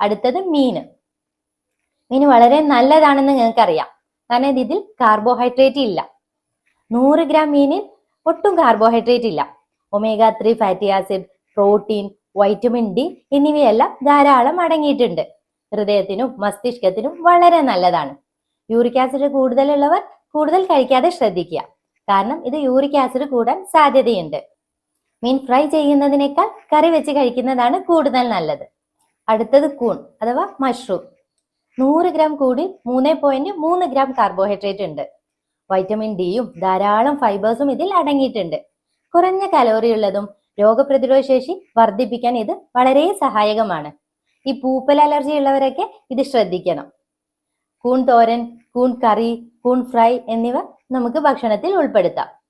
അടുത്തത് മീന് മീൻ വളരെ നല്ലതാണെന്ന് നിങ്ങൾക്കറിയാം. കാരണം ഇതിൽ കാർബോഹൈഡ്രേറ്റ് ഇല്ല. നൂറ് ഗ്രാം മീനിൽ ഒട്ടും കാർബോഹൈഡ്രേറ്റ് ഇല്ല. Omega three fatty acid protein vitamin D എന്നിവയെല്ലാം ധാരാളം അടങ്ങിയിട്ടുണ്ട്. ഹൃദയത്തിനും മസ്തിഷ്കത്തിനും വളരെ നല്ലതാണ്. യൂറിക് ആസിഡ് കൂടുതലുള്ളവർ കൂടുതൽ കഴിക്കാതെ ശ്രദ്ധിക്കുക. കാരണം ഇത് യൂറിക് ആസിഡ് കൂടാൻ സാധ്യതയുണ്ട്. മീൻ ഫ്രൈ ചെയ്യുന്നതിനേക്കാൾ കറി വെച്ച് കഴിക്കുന്നതാണ് കൂടുതൽ നല്ലത്. അടുത്തത് കൂൺ അഥവാ മഷ്റൂം. നൂറ് ഗ്രാം കൂടി മൂന്ന് പോയിന്റ് മൂന്ന് ഗ്രാം കാർബോഹൈഡ്രേറ്റ് ഉണ്ട്. വൈറ്റമിൻ ഡിയും ധാരാളം ഫൈബേഴ്സും ഇതിൽ അടങ്ങിയിട്ടുണ്ട്. കുറഞ്ഞ കലോറി ഉള്ളതും രോഗപ്രതിരോധ ശേഷി വർദ്ധിപ്പിക്കാൻ ഇത് വളരെ സഹായകമാണ്. ഈ പൂപ്പൽ അലർജി ഉള്ളവരൊക്കെ ഇത് ശ്രദ്ധിക്കണം. കൂൺ തോരൻ കൂൺ കറി കൂൺ ഫ്രൈ എന്നിവ നമുക്ക് ഭക്ഷണത്തിൽ ഉൾപ്പെടുത്താം.